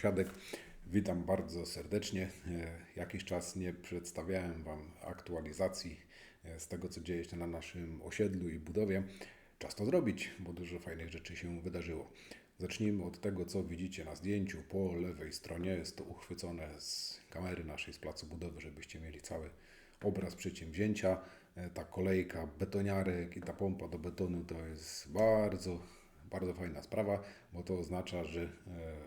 Osiadek. Witam bardzo serdecznie. E, Jakiś czas nie przedstawiałem Wam aktualizacji e, z tego, co dzieje się na naszym osiedlu i budowie. Czas to zrobić, bo dużo fajnych rzeczy się wydarzyło. Zacznijmy od tego, co widzicie na zdjęciu po lewej stronie. Jest to uchwycone z kamery naszej z placu budowy, żebyście mieli cały obraz przedsięwzięcia. E, Ta kolejka betoniarek i ta pompa do betonu to jest bardzo bardzo fajna sprawa, bo to oznacza, że e,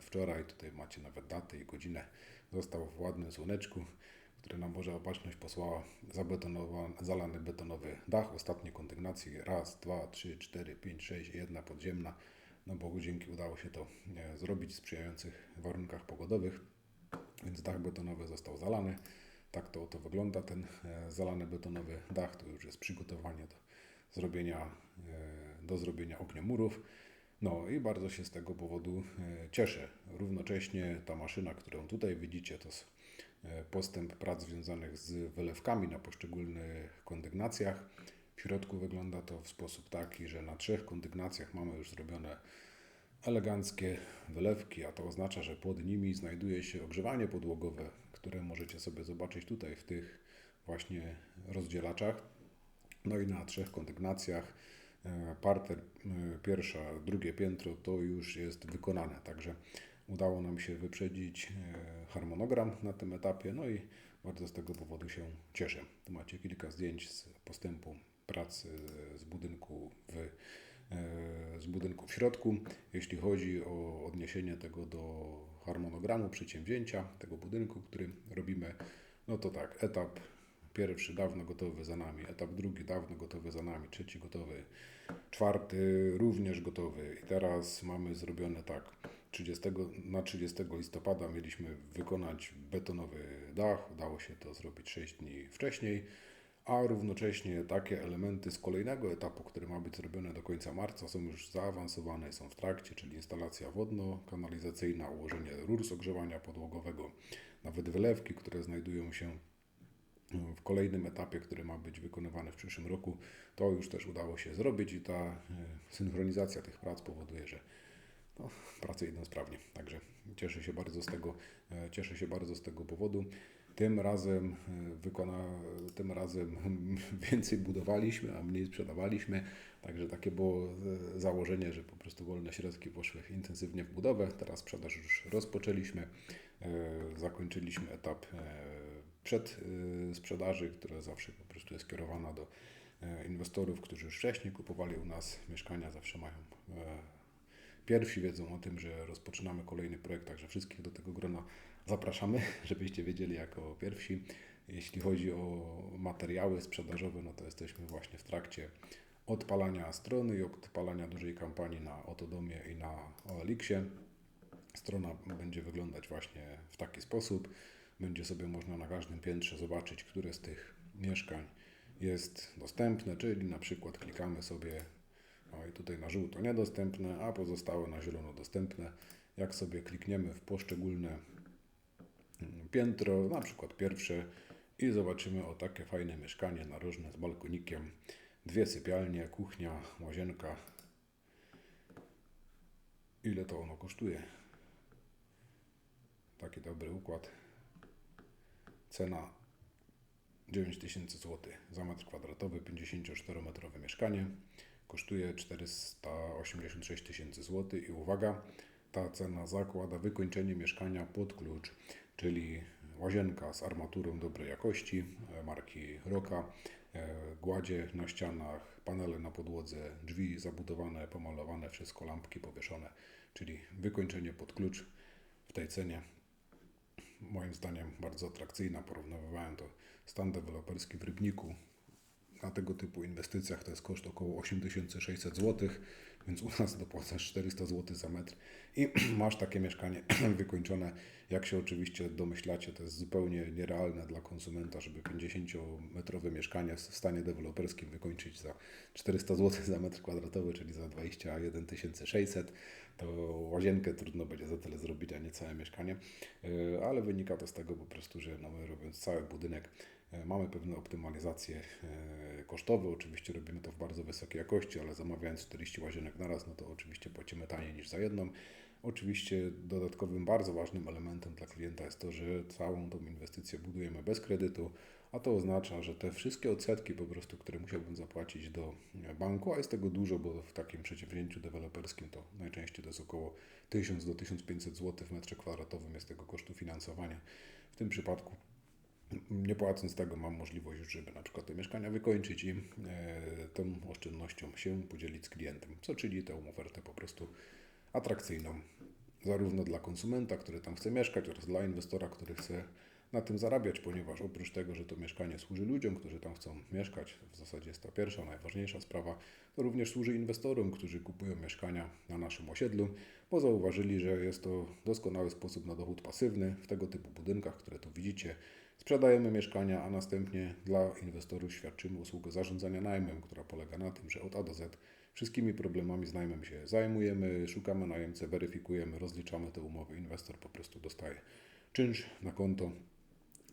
wczoraj, tutaj macie nawet datę i godzinę, został w ładnym słoneczku, które nam Boża Opatrzność posłała, zalany betonowy dach, ostatnie kondygnacji, raz, dwa, trzy, cztery, pięć, sześć, jedna podziemna. No Bogu dzięki udało się to e, zrobić w sprzyjających warunkach pogodowych, więc dach betonowy został zalany. Tak to oto wygląda ten e, zalany betonowy dach, to już jest przygotowanie do zrobienia, do zrobienia ogniomurów. No i bardzo się z tego powodu e, cieszę. Równocześnie ta maszyna, którą tutaj widzicie, to e, postęp prac związanych z wylewkami na poszczególnych kondygnacjach. W środku wygląda to w sposób taki, że na trzech kondygnacjach mamy już zrobione eleganckie wylewki, a to oznacza, że pod nimi znajduje się ogrzewanie podłogowe, które możecie sobie zobaczyć tutaj w tych właśnie rozdzielaczach. No i na trzech kondygnacjach parter e, pierwsza, drugie piętro to już jest wykonane, także udało nam się wyprzedzić e, harmonogram na tym etapie, no i bardzo z tego powodu się cieszę. Tu macie kilka zdjęć z postępu pracy z budynku w, z budynku w środku. Jeśli chodzi o odniesienie tego do harmonogramu przedsięwzięcia, tego budynku, który robimy, no to tak, etap Pierwszy dawno gotowy za nami, etap drugi dawno gotowy za nami, trzeci gotowy, czwarty również gotowy. I teraz mamy zrobione tak. 30, na 30 listopada mieliśmy wykonać betonowy dach. Udało się to zrobić 6 dni wcześniej, a równocześnie takie elementy z kolejnego etapu, który ma być zrobiony do końca marca, są już zaawansowane, są w trakcie, czyli instalacja wodno-kanalizacyjna, ułożenie rur z ogrzewania podłogowego, nawet wylewki, które znajdują się w kolejnym etapie, który ma być wykonywany w przyszłym roku, to już też udało się zrobić i ta e, synchronizacja tych prac powoduje, że no, prace idą sprawnie. Także cieszę się bardzo z tego, e, cieszę się bardzo z tego powodu. Tym razem e, wykona, tym razem więcej budowaliśmy, a mniej sprzedawaliśmy. Także takie było założenie, że po prostu wolne środki poszły intensywnie w budowę. Teraz sprzedaż już rozpoczęliśmy. Zakończyliśmy etap przed y, sprzedaży, która zawsze po prostu jest kierowana do e, inwestorów, którzy już wcześniej kupowali u nas mieszkania, zawsze mają e, pierwsi wiedzą o tym, że rozpoczynamy kolejny projekt, także wszystkich do tego grona zapraszamy, żebyście wiedzieli jako pierwsi. Jeśli chodzi o materiały sprzedażowe, no to jesteśmy właśnie w trakcie odpalania strony i odpalania dużej kampanii na Otodomie i na OLX-ie. Strona będzie wyglądać właśnie w taki sposób. Będzie sobie można na każdym piętrze zobaczyć, które z tych mieszkań jest dostępne, czyli na przykład klikamy sobie o i tutaj na żółto niedostępne, a pozostałe na zielono dostępne. Jak sobie klikniemy w poszczególne mm, piętro, na przykład pierwsze i zobaczymy o takie fajne mieszkanie narożne z balkonikiem, dwie sypialnie, kuchnia, łazienka. Ile to ono kosztuje? Taki dobry układ. Cena 9000 zł za metr kwadratowy, 54-metrowe mieszkanie. Kosztuje 486 tysięcy zł i uwaga, ta cena zakłada wykończenie mieszkania pod klucz, czyli łazienka z armaturą dobrej jakości, e, marki Roka, e, gładzie na ścianach, panele na podłodze, drzwi zabudowane, pomalowane, wszystko lampki powieszone, czyli wykończenie pod klucz w tej cenie moim zdaniem bardzo atrakcyjna. Porównywałem to stan deweloperski w Rybniku. Na tego typu inwestycjach to jest koszt około 8600 zł, więc u nas dopłacasz 400 zł za metr i masz takie mieszkanie wykończone. Jak się oczywiście domyślacie, to jest zupełnie nierealne dla konsumenta, żeby 50-metrowe mieszkanie w stanie deweloperskim wykończyć za 400 zł za metr kwadratowy, czyli za 21 600 to łazienkę trudno będzie za tyle zrobić, a nie całe mieszkanie, e, ale wynika to z tego po prostu, że no my robiąc cały budynek e, mamy pewne optymalizacje e, kosztowe, oczywiście robimy to w bardzo wysokiej jakości, ale zamawiając 40 łazienek na raz, no to oczywiście płacimy taniej niż za jedną, Oczywiście dodatkowym, bardzo ważnym elementem dla klienta jest to, że całą tą inwestycję budujemy bez kredytu, a to oznacza, że te wszystkie odsetki po prostu, które musiałbym zapłacić do banku, a jest tego dużo, bo w takim przedsięwzięciu deweloperskim to najczęściej to jest około 1000 do 1500 zł w metrze kwadratowym jest tego kosztu finansowania. W tym przypadku nie płacąc tego mam możliwość żeby na przykład te mieszkania wykończyć i e, tą oszczędnością się podzielić z klientem, co czyni tę ofertę po prostu atrakcyjną zarówno dla konsumenta, który tam chce mieszkać oraz dla inwestora, który chce na tym zarabiać, ponieważ oprócz tego, że to mieszkanie służy ludziom, którzy tam chcą mieszkać, w zasadzie jest to pierwsza, najważniejsza sprawa, to również służy inwestorom, którzy kupują mieszkania na naszym osiedlu, bo zauważyli, że jest to doskonały sposób na dochód pasywny w tego typu budynkach, które tu widzicie. Sprzedajemy mieszkania, a następnie dla inwestorów świadczymy usługę zarządzania najmem, która polega na tym, że od A do Z wszystkimi problemami z najmem się zajmujemy, szukamy najemcę, weryfikujemy, rozliczamy te umowy. Inwestor po prostu dostaje czynsz na konto.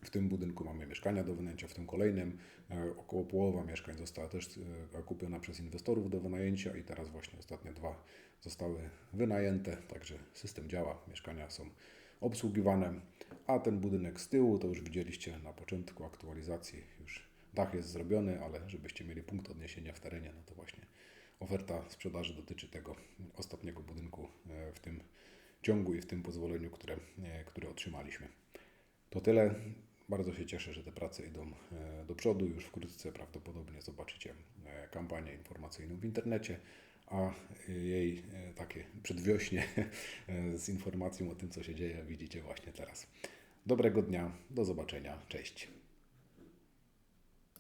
W tym budynku mamy mieszkania do wynajęcia, w tym kolejnym e, około połowa mieszkań została też e, kupiona przez inwestorów do wynajęcia i teraz właśnie ostatnie dwa zostały wynajęte, także system działa, mieszkania są obsługiwane, a ten budynek z tyłu to już widzieliście na początku aktualizacji, już dach jest zrobiony, ale żebyście mieli punkt odniesienia w terenie, no to właśnie oferta sprzedaży dotyczy tego ostatniego budynku e, w tym ciągu i w tym pozwoleniu, które, e, które otrzymaliśmy. To tyle. Bardzo się cieszę, że te prace idą e, do przodu. Już wkrótce prawdopodobnie zobaczycie kampanię informacyjną w internecie, a jej takie przedwiośnie z informacją o tym, co się dzieje, widzicie właśnie teraz. Dobrego dnia, do zobaczenia, cześć.